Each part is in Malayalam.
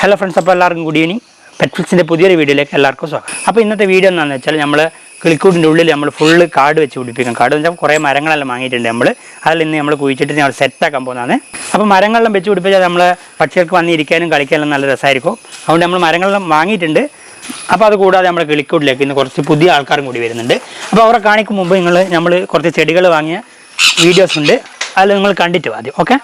ഹലോ ഫ്രണ്ട്സ് അപ്പോൾ എല്ലാവർക്കും ഗുഡ് ഈവനിങ് പെറ്റ്ഫിക്സിന്റെ പുതിയൊരു വീഡിയോയിലേക്ക് എല്ലാവർക്കും സ്വാഗതം. അപ്പോൾ ഇന്നത്തെ വീഡിയോ എന്താണെന്ന് വെച്ചാൽ നമ്മൾ കിളിക്കൂടിന്റെ ഉള്ളിൽ നമ്മൾ ഫുള്ള് കാട് വെച്ച് പിടിപ്പിക്കും. കാട് വെച്ചാൽ കുറേ മരങ്ങളെല്ലാം വാങ്ങിയിട്ടുണ്ട് നമ്മൾ അതിൽ നിന്ന് നമ്മൾ കുഴിച്ചിട്ട് നമ്മൾ സെറ്റാക്കാൻ പോകുന്നതാണ്. അപ്പോൾ മരങ്ങളെല്ലാം വെച്ച് പിടിപ്പിച്ചാൽ നമ്മൾ പക്ഷികൾക്ക് വന്നിരിക്കാനും കളിക്കാനും നല്ല രസമായിരിക്കും. അതുകൊണ്ട് നമ്മൾ മരങ്ങളെല്ലാം വാങ്ങിയിട്ടുണ്ട്. അപ്പോൾ അത് കൂടാതെ നമ്മുടെ കിളിക്കൂടിലേക്ക് ഇന്ന് കുറച്ച് പുതിയ ആൾക്കാരും കൂടി വരുന്നുണ്ട്. അപ്പോൾ അവരെ കാണിക്കും മുമ്പ് നിങ്ങൾ നമ്മൾ കുറച്ച് ചെടികൾ വാങ്ങിയ വീഡിയോസ് ഉണ്ട്. അതിൽ നിങ്ങൾ കണ്ടിട്ട് ആദ്യം ഓക്കെ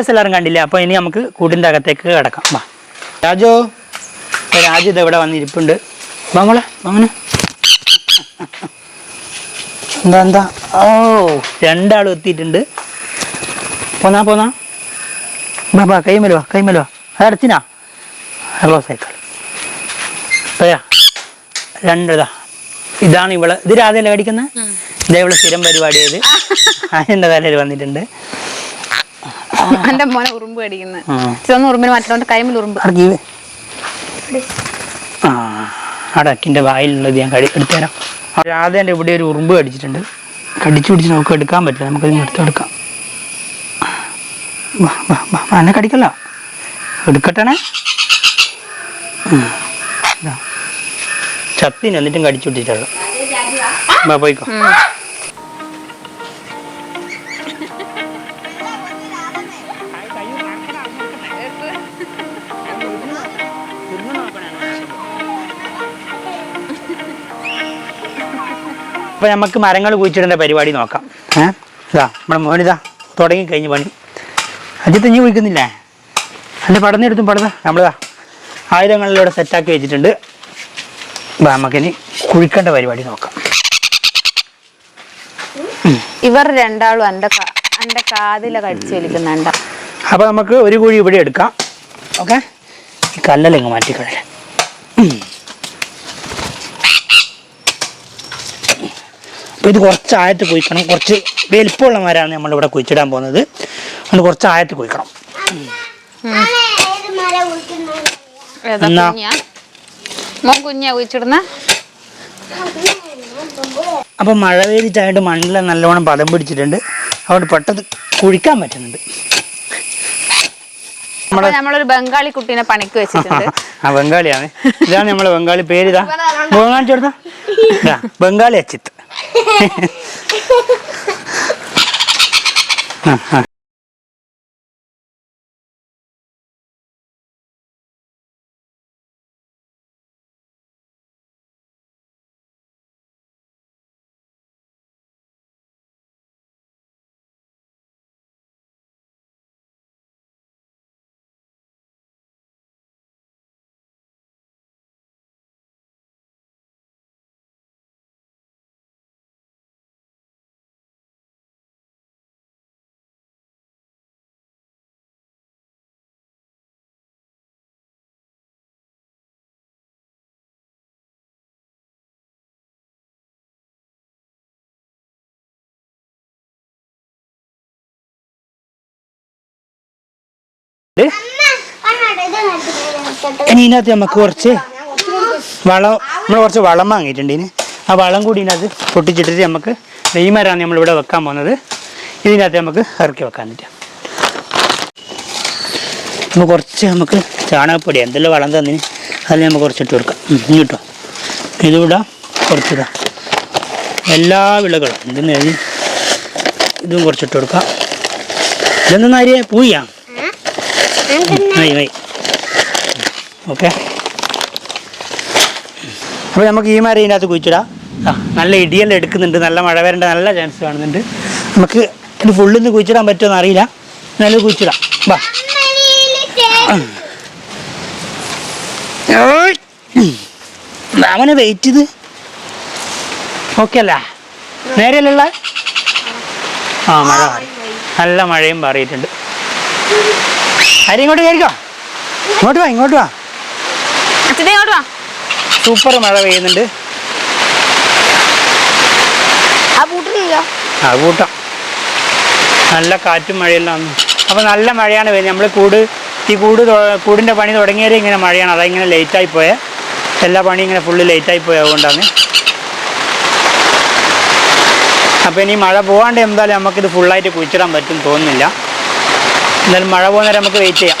എല്ലാവരും കണ്ടില്ല? അപ്പോൾ ഇനി നമുക്ക് കൂടിന്റെ അകത്തേക്ക് കിടക്കാം. വാ. രാജോ? രാജു ഇത് ഇവിടെ വന്നിരിപ്പുണ്ട്. വാങ്ങോളെ വാങ്ങനെ. എന്താ എന്താ? ഓ രണ്ടാളും എത്തിയിട്ടുണ്ട്. പോന്നാ പോന്നാ. ബാബാ ബാ കൈമലോ കൈമലോ അത് അടച്ചിനാ? ഹലോ സൈക്കിൾ അപ്പയാ രണ്ടതാ ഇതാണ് ഇവൾ. ഇത് രാധയല്ലേ കടിക്കുന്നത് ഇതേ ഇവൾ സ്ഥിരം പരിപാടി ചെയ്ത് അതിന്റെ തലയിൽ വന്നിട്ടുണ്ട്. എന്റെ മോനെ ഉറുമ്പ് കടിക്കുന്നത് ചെന്ന് ഉറുമ്പിന് മറ്റോണ്ട് കൈമിൽ ഉറുമ്പ്. അടക്കിന്റെ ആ വായിലുള്ളത് ഞാൻ കടി എടുത്തുതരാം. രാധേന്റെ ഇവിടെ ഒരു ഉറുമ്പ് കടിച്ചിട്ടുണ്ട്. കടിച്ചു പിടിച്ച് നമുക്ക് എടുക്കാൻ പറ്റില്ല. നമുക്ക് എടുത്തെടുക്കാം എന്നെ കടിക്കല്ല. എടുക്കട്ടെ ചത്തിന് എന്നിട്ടും കടിച്ചു പിടിച്ചിട്ടുള്ളു. പോയിക്കോ. അപ്പോൾ നമുക്ക് മരങ്ങൾ കുഴിച്ചിടേണ്ട പരിപാടി നോക്കാം. ഏഹ് ഇതാ നമ്മുടെ മോനിതാ തുടങ്ങി കഴിഞ്ഞ് പണി. അജിത്ത് നീ കുഴിക്കുന്നില്ലേ? എന്റെ പടന്നെടുത്തും പടത നമ്മളിതാ ആയുധങ്ങളിലൂടെ സെറ്റാക്കി വെച്ചിട്ടുണ്ട്. നമുക്കിനി കുഴിക്കേണ്ട പരിപാടി നോക്കാം. ഇവർ രണ്ടാളും എന്റെ കാതിലെ കടിച്ചു വലിക്കുന്നുണ്ട അപ്പോൾ നമുക്ക് ഒരു കുഴി ഇവിടെ എടുക്കാം. ഓക്കെ? കല്ലലിങ്ങ് മാറ്റിക്കളയാം. അപ്പോൾ ഇത് കുറച്ച് ആയിട്ട് കുഴിക്കണം. കുറച്ച് വലിപ്പമുള്ള മരമാണ് നമ്മളിവിടെ കുഴിച്ചിടാൻ പോകുന്നത്. അതുകൊണ്ട് കുറച്ച് ആയത്ത് കുഴിക്കണം. അപ്പൊ എന്നാ? കുഞ്ഞാ? മോൻ കുഞ്ഞാ കുഴിച്ചിടുന്ന? അപ്പം മഴ പെയ്തിട്ടായിട്ട് മണ്ണിൽ നല്ലോണം പദം പിടിച്ചിട്ടുണ്ട്. അതുകൊണ്ട് പെട്ടെന്ന് കുഴിക്കാൻ പറ്റുന്നുണ്ട്. നമ്മളൊരു ബംഗാളി കുട്ടീനെ പണിക്ക് വെച്ചിട്ടുണ്ട്. ആ ബംഗാളിയാണ്. ഇതാണ് നമ്മളെ ബംഗാളി പേര് ഇതാ, ബംഗാളി അച്ചിത്ത്. ആ, ആ. ഇനി ഇതിനകത്ത് നമുക്ക് കുറച്ച് വളം നമ്മൾ കുറച്ച് വളം വാങ്ങിയിട്ടുണ്ട് ഇതിന് ആ വളം കൂടി ഇതിനകത്ത് പൊട്ടിച്ചിട്ടിട്ട് നമുക്ക് നെയ്മരാണ് നമ്മൾ നമ്മളിവിടെ വെക്കാൻ പോകുന്നത്. ഇതിനകത്ത് നമുക്ക് ഇറക്കി വെക്കാൻ പറ്റും. നമുക്ക് കുറച്ച് നമുക്ക് ചാണകപ്പൊടി എന്തെല്ലാം വളം തന്നിന് അതിൽ നമുക്ക് കുറച്ചിട്ട് കൊടുക്കാം. ഉം, ഇനി കിട്ടോ. ഇതുകൂടാ കുറച്ചിടാം. എല്ലാ വിളകളും ഇതിന് ഇതും കുറച്ചിട്ട് കൊടുക്കാം. ഇതെന്തെന്ന് അരിയെ പൂയാ മതി മതി ഓക്കെ. അപ്പോൾ നമുക്ക് ഈ മരം ഇതിനകത്ത് കുഴിച്ചിടാം. നല്ല ഇടിയെല്ലാം എടുക്കുന്നുണ്ട്. നല്ല മഴ വരേണ്ട നല്ല ചാൻസ് കാണുന്നുണ്ട്. നമുക്ക് ഇത് ഫുള്ളിൽ നിന്ന് കുഴിച്ചിടാൻ പറ്റുമോ അറിയില്ല എന്നാലും കുഴിച്ചിടാം. വാ. അവനെ വെയിറ്റ് ചെയ്ത്. ഓക്കെ അല്ല നേരെയല്ല ആ മഴ നല്ല മഴയും മാറിയിട്ടുണ്ട്. അരി ഇങ്ങോട്ട് കയറിക്കോ. ഇങ്ങോട്ട് വാ ഇങ്ങോട്ട് വാ. അച്ഛനെ ഇങ്ങോട്ട് വാ. സൂപ്പർ മഴ പെയ്യുന്നുണ്ട്. ആ ആ കൂട്ടാം നല്ല കാറ്റും മഴയെല്ലാം അപ്പോൾ നല്ല മഴയാണ് വരുന്നത്. നമ്മൾ കൂട് ഈ കൂട് കൂടിന്റെ കൂടിന്റെ പണി തുടങ്ങിയത് ഇങ്ങനെ മഴയാണ്. അതാ ഇങ്ങനെ ആയി പോയ. എല്ലാ പണിയും ഇങ്ങനെ ഫുള്ള് ആയി പോയ അതുകൊണ്ടാണ്. അപ്പോൾ ഇനി മഴ പോകാണ്ട് എന്തായാലും നമുക്കിത് ഫുള്ളായിട്ട് കുഴിച്ചിടാൻ പറ്റും തോന്നുന്നില്ല. എന്തായാലും മഴ പോകുന്നവരെ നമുക്ക് വെയിറ്റ് ചെയ്യാം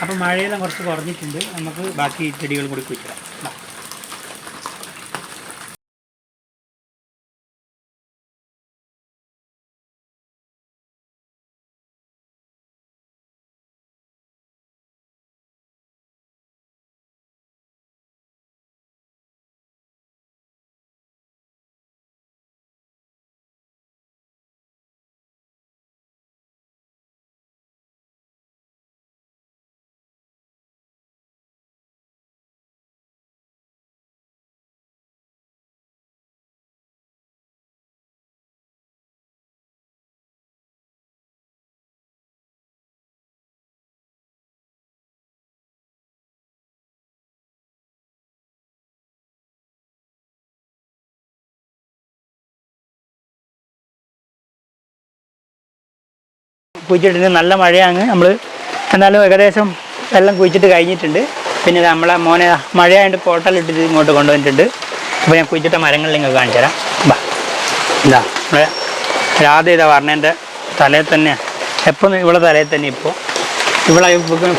അപ്പോൾ മഴയെല്ലാം കുറച്ച് കുറഞ്ഞിട്ടുണ്ട് നമുക്ക് ബാക്കി ചെടികൾ കൂടി കുഴിച്ചിടാം. കുഴിച്ചിട്ടുണ്ട് നല്ല മഴയാണ് നമ്മൾ എന്നാലും ഏകദേശം എല്ലാം കുഴിച്ചിട്ട് കഴിഞ്ഞിട്ടുണ്ട്. പിന്നെ നമ്മളെ മോനെ മഴയായിട്ട് കോട്ടലിട്ടിട്ട് ഇങ്ങോട്ട് കൊണ്ടുവന്നിട്ടുണ്ട്. അപ്പോൾ ഞാൻ കുഴിച്ചിട്ട മരങ്ങൾ നിങ്ങൾക്ക് കാണിച്ചു തരാം. ബാ. ഇതാ നമ്മളെ രാധ ഇതാ പറഞ്ഞതിന്റെ തലയിൽ തന്നെ. എപ്പോൾ ഇവിടെ തലയിൽ തന്നെ ഇപ്പോൾ ഇവിടെ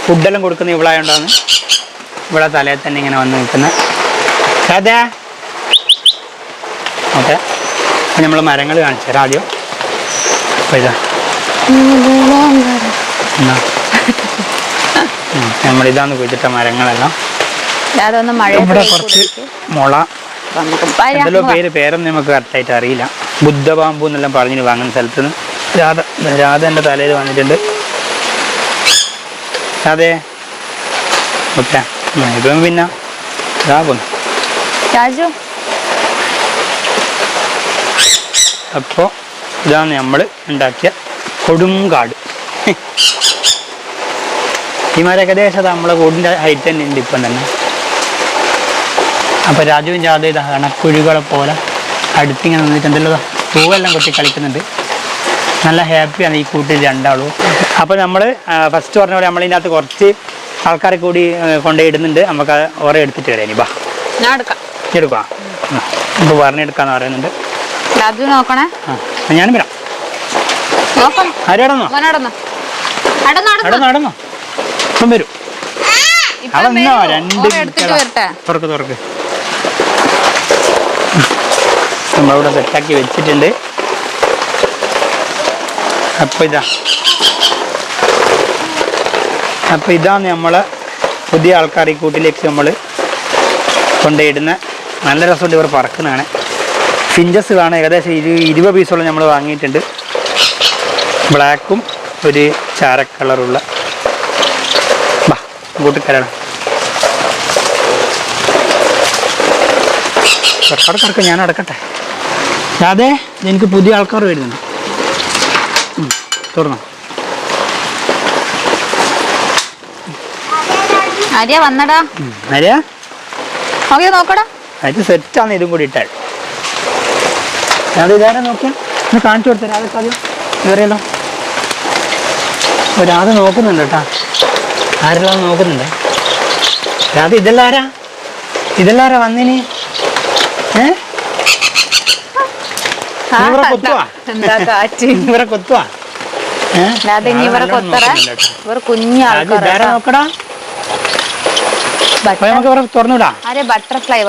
ഫുഡെല്ലാം കൊടുക്കുന്ന ഇവളായതുകൊണ്ടാണ് ഇവിടെ തലയിൽ തന്നെ ഇങ്ങനെ വന്ന് നിൽക്കുന്നത് രാധ. ഓക്കെ. നമ്മൾ മരങ്ങൾ കാണിച്ചു തരാം ആദ്യം. അപ്പോൾ ഇതാ. എന്നാ? ഇതാന്ന് കുഴിച്ചിട്ട മരങ്ങളെല്ലാം. ഇവിടെ കുറച്ച് മുള. എന്തെല്ലോ പേര് പേരൊന്നും നമുക്ക് കറക്റ്റായിട്ട് അറിയില്ല ബുദ്ധപാമ്പു എന്നെല്ലാം പറഞ്ഞു വാങ്ങുന്ന സ്ഥലത്ത് നിന്ന് രാധ രാധ എന്റെ തലയിൽ വന്നിട്ടുണ്ട്. രാധേ. ഓക്കെ ഇപ്പം പിന്നെ ഇതാ പോന്നു. രാജു? അപ്പോൾ ഇതാണ് നമ്മൾ ഉണ്ടാക്കിയ കൊടുങ്കാട്. മരം ഏകദേശം നമ്മളെ കൂടിന്റെ ഹൈറ്റ് തന്നെ ഉണ്ട് ഇപ്പം തന്നെ. അപ്പോൾ രാജുവും ജാതി ഇതാ കണക്കുഴികളെ പോലെ അടുത്തിങ്ങനെ നിന്നിട്ട് എന്തല്ലോ പൂവെല്ലാം കൊട്ടി കളിക്കുന്നുണ്ട്. നല്ല ഹാപ്പിയാണ് ഈ കൂട്ടിൽ രണ്ടാളും. അപ്പോൾ നമ്മൾ ഫസ്റ്റ് പറഞ്ഞ പോലെ നമ്മളിതിനകത്ത് കുറച്ച് ആൾക്കാരെ കൂടി കൊണ്ടുപോയിടുന്നുണ്ട്. കൊണ്ടുപോയി ഇടുന്നുണ്ട് നമുക്ക് ഓരോ എടുത്തിട്ട് വരാം ഇനി ബാ. ഞാൻ എടുക്കാം. എടുക്കാം. ഇപ്പോൾ പറഞ്ഞെടുക്കാന്ന് പറയുന്നുണ്ട്. രാജു നോക്കണേ. ആ ഞാനും വരാം. വരും. അതെന്നോ. രണ്ട് തുറക്ക് തുറക്ക്. നമ്മളിവിടെ സെറ്റാക്കി വെച്ചിട്ടുണ്ട്. അപ്പൊ ഇതാ. അപ്പൊ ഇതാണ് നമ്മളെ പുതിയ ആൾക്കാർ ഈ കൂട്ടിലേക്ക് നമ്മൾ കൊണ്ടുപോയിടുന്ന. നല്ല രസമുണ്ട് ഇവർ പറക്കുന്നതാണ്. ഫിഞ്ചസ് കാണാൻ ഏകദേശം ഇരു ഇരുപത് പീസോളം നമ്മൾ വാങ്ങിയിട്ടുണ്ട്. ബ്ലാക്കും ഒരു ചാര കളറുള്ള. ബാ കൂട്ടിക്കരണം അവിടെ കിടക്ക ഞാൻ അടക്കട്ടെ അതെ എനിക്ക് പുതിയ ആൾക്കാർ വരുന്നുണ്ട്. തുറന്നോ. ആര്യ വന്നടാ? ആര്യാ? നോക്കടാ. അത് സെറ്റാണ് ഇതും കൂടി ഇട്ടാൽ. അത് ഇതാരെ നോക്കിയാ? കാണിച്ചു കൊടുത്തരാ അതൊക്കെ ആദ്യം ഒരാത് നോക്കുന്നുണ്ട് കേട്ടാ. ആരെല്ലാം നോക്കുന്നുണ്ട്? രാധ ഇതെല്ലാരാ ഇതെല്ലാരാ വന്നിന്? ഏ? ഇവരെ കൊത്തുവാ? എന്താ കാറ്റ്? ഇവരെ കൊത്തുവാ? ഏ? അല്ലാതെ ഇനി ഇവരെ കൊത്തറ? ഇവർ കുഞ്ഞു ആൾക്കാരാ നോക്കടാ? ബട്ടർഫ്ലൈ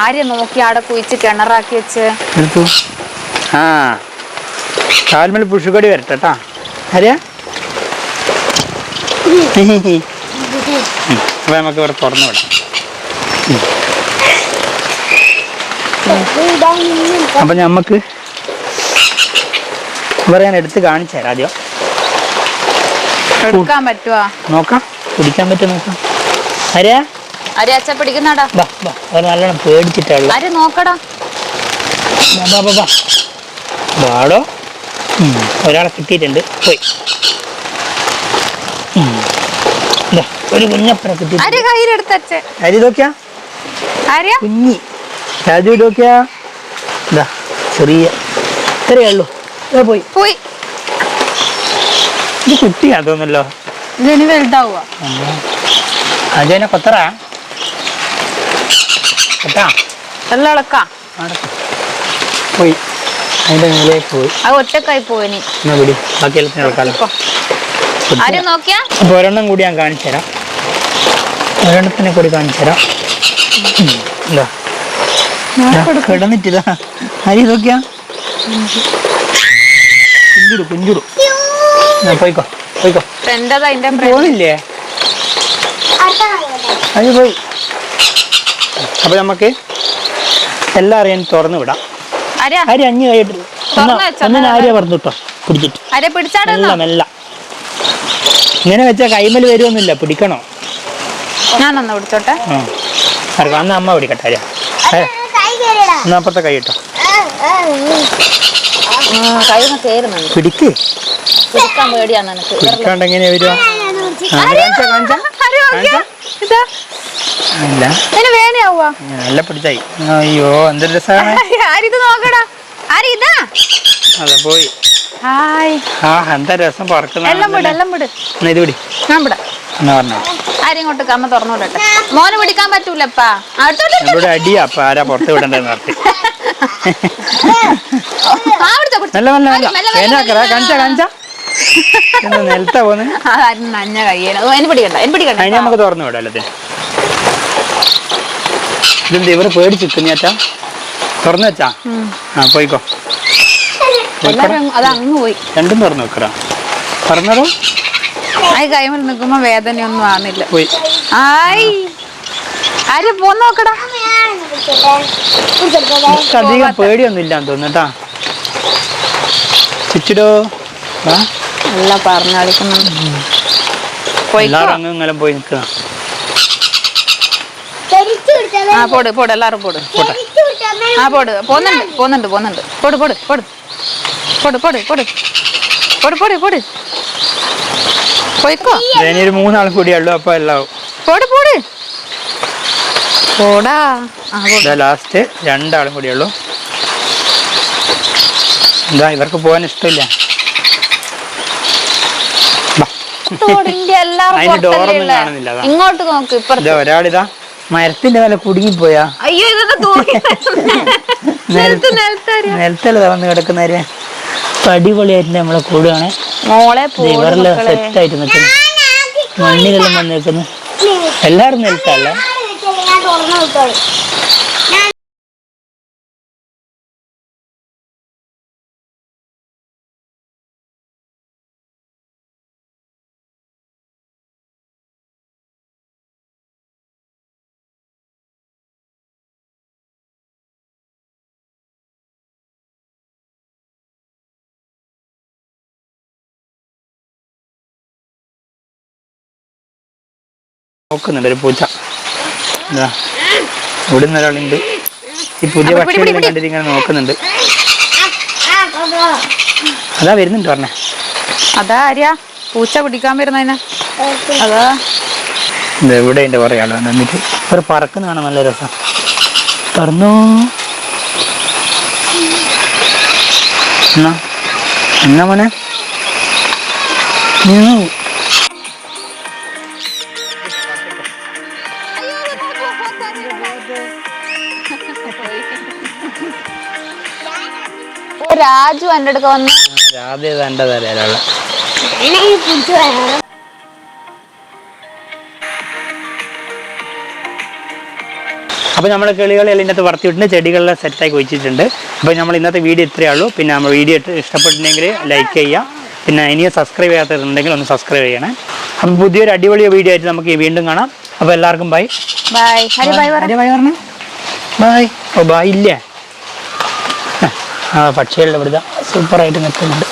ആരെ നോക്കി അവിടെ കുഴിച്ച് കിണറാക്കി വെച്ച്? എടുത്തു. ആ. കാൽമൽ പുഷുകടി വരട്ടെ കേട്ടാ. ആര്യാ അപ്പൊ നമുക്ക് ഇവിടെ തുറന്നു വിടാം. അപ്പൊ നമുക്ക് ഇവിടെ ഞാൻ എടുത്ത് കാണിച്ചു തരാം ആദ്യം. എടുക്കാൻ പറ്റുവാ? നോക്കാം. പിടിക്കാൻ പറ്റും നോക്കാം. അരേ ആരെ അച്ഛ പിടിക്കുന്നാടാ? ബാ ബാ അവർ നല്ലോണം പേടിച്ചിട്ടുള്ള നോക്കടാ? ബാ ബാ ബാ ബാടോ ഉം, ഒരാളെ കിട്ടിയിട്ടുണ്ട്. പോയി ഉം. ദാ, ഒരു കുഞ്ഞപ്പനെ കിട്ടി അരി കയ്യിലെടുത്ത അച്ഛ അരി നോക്കിയാ ആര്യ? കുഞ്ഞി. രാജു നോക്കിയാ ഇതാ ചെറിയ. ഇത്രയേ ഉള്ളൂ. പോയി. പോയി. ഇത് കുട്ടിയാ തോന്നല്ലോ ഇതിന് വലുതാവുക. അജയനെ കൊത്തറ. കൊത്താ? വെള്ളം ഇളക്കാം. പോയി. അതിന്റെ മേലേക്ക് പോയി. അത് ഒറ്റക്കായി പോയിനി എന്നാ പിടി ഇളക്കാലോ. ആരെ നോക്കിയാ? അപ്പൊ ഒരെണ്ണം കൂടി ഞാൻ കാണിച്ചു തരാം ഒരെണ്ണത്തിനെ കൂടി കാണിച്ചു തരാം. ഇല്ല കിടന്നിട്ടില്ല. അരി ഇതൊക്കെയാ കുഞ്ചുരു കുഞ്ചുരു പോയിക്കോ പോയിക്കോ. പോകുന്നില്ലേ അത് പോയി. അപ്പൊ നമുക്ക് എല്ലാം അറിയാൻ തുറന്നു വിടാം. അരി അഞ്ഞു കഴിയിട്ട് ആര്യ പറഞ്ഞു പിടിച്ചിട്ട്. എല്ലാം എല്ലാം. ഇങ്ങനെ വെച്ചാൽ കൈമൽ വരുമൊന്നുമില്ല പിടിക്കണോ? ഞാനൊന്ന് വിളിച്ചോട്ടെ അന്ന് അമ്മ വിളിക്കട്ടെ അപ്പുറത്തെ കൈ ഇട്ടോ. കൈന്ന് പിടിക്ക്. നല്ല പിടിച്ചായി. അയ്യോ പോയി. ആ രസം ഞാൻ പറഞ്ഞോ. ആരെയും കൊണ്ട് അമ്മ തുറന്നു വിടട്ടെ മോനെ പിടിക്കാൻ പറ്റൂലപ്പാ. ഇവിടെ അടിയാ ആരാ പുറത്ത് വിടണ്ടേ നടത്തി നല്ല നല്ല നല്ല വേനാക്കറ കഞ്ച കഞ്ച നിലത്താ പോന്നെ. നഞ്ഞ കയ്യേനോ എന്നെ പിടിക്കണ്ട എന്നെ പിടിക്കണ്ട അതിനെ നമുക്ക് തുറന്നു വിടാം അല്ലേ ഇതെന്ത് ഇവർ പേടിച്ചിരിക്കും ഞാറ്റാ തുറന്നു വെച്ചാ? ആ പോയിക്കോ. രണ്ടും തുറന്നു വെക്കറാ ആ കൈമിൽ നിൽക്കുമ്പോ വേദനയൊന്നും ആവുന്നില്ല. പോയി. ആയി. ആര് പോന്ന് നോക്കടാ. അധികം പേടിയൊന്നും ഇല്ലാന്ന് തോന്നുട്ടാ ചിച്ചിടോ ആ? നല്ല പറഞ്ഞു കളിക്കുന്നുണ്ട്. പോയിക്കോ. എല്ലാരും പോയി നിൽക്കുക. ആ പോട് പോട് എല്ലാരും പോട്. ആ പോട്. പോന്നുണ്ട് പോന്നുണ്ട് പോന്നുണ്ട് പോട് പോട് പോട്. പോട് പോട് പോട്. പോട് പോട് പോട്. പോയിക്കോ? ഇനി ഒരു മൂന്നാളും കൂടി ഉള്ളു അപ്പൊ എല്ലാം പോട് പോട്. പോടാ. ലാസ്റ്റ് രണ്ടാളും കൂടി ഉള്ളു. എന്താ ഇവർക്ക് പോകാൻ ഇഷ്ടമില്ല. ഇങ്ങോട്ട് നോക്ക് ഒരാളിതാ മരത്തിന്റെ വില കുടുങ്ങിപ്പോയാ. അയ്യോ ഇതൊക്കെ നിലത്തല്ല വന്ന് കിടക്കുന്നവരെ? ഇപ്പൊ അടിപൊളിയായിട്ട് നമ്മളെ കൂടുകയാണ് ഇവരെല്ലാം സെറ്റായിട്ട് നിൽക്കുന്നു. മണ്ണിലെല്ലാം വന്ന് നിൽക്കുന്നു. എല്ലാവരും നിലത്തല്ല നോക്കുന്നുണ്ട് ഒരു പൂച്ച. ഇതാ ഇവിടുന്ന് ഒരാളുണ്ട്. ഈ പുതിയ പക്ഷികളെല്ലാം. കണ്ടിട്ട് ഇങ്ങനെ നോക്കുന്നുണ്ട്. അതാ വരുന്നുണ്ട് പറഞ്ഞേ. അതാ ആര്യാ പൂച്ച പിടിക്കാൻ വരുന്നതിനാ. അതാ. ഇവിടെ ഉണ്ട് കുറേ ആളാണ് എന്നിട്ട് ഒരു പറക്കുന്ന കാണാൻ നല്ല രസം. പറന്നു എന്നാ എന്നാ മോനെ? രാജു എന്റെ അടുക്ക വന്ന് രാധ തന്റെ തലയിലുള്ള. അപ്പോൾ നമ്മൾ കിളികളെല്ലാം ഇന്നത്തെ വളർത്തിയിട്ടുണ്ട് ചെടികളിലെ സെറ്റാക്കി വെച്ചിട്ടുണ്ട് അപ്പോൾ നമ്മൾ ഇന്നത്തെ വീഡിയോ ഇത്രയേ ഉള്ളൂ. പിന്നെ നമ്മൾ വീഡിയോ ഇഷ്ടപ്പെട്ടിട്ടുണ്ടെങ്കിൽ ലൈക്ക് ചെയ്യുക. പിന്നെ ഇനിയും സബ്സ്ക്രൈബ് ചെയ്യാത്തവരുണ്ടെങ്കിൽ ഒന്ന് സബ്സ്ക്രൈബ് ചെയ്യണേ. അപ്പം പുതിയൊരു അടിപൊളി വീഡിയോ ആയിട്ട് നമുക്ക് വീണ്ടും കാണാം. അപ്പോൾ എല്ലാവർക്കും bye bye Hari bye bye ഓ ബൈ ഇല്ലേ? ആ പക്ഷികളുടെ ഇവിടുത്തെ സൂപ്പറായിട്ട് നിൽക്കുന്നുണ്ട്.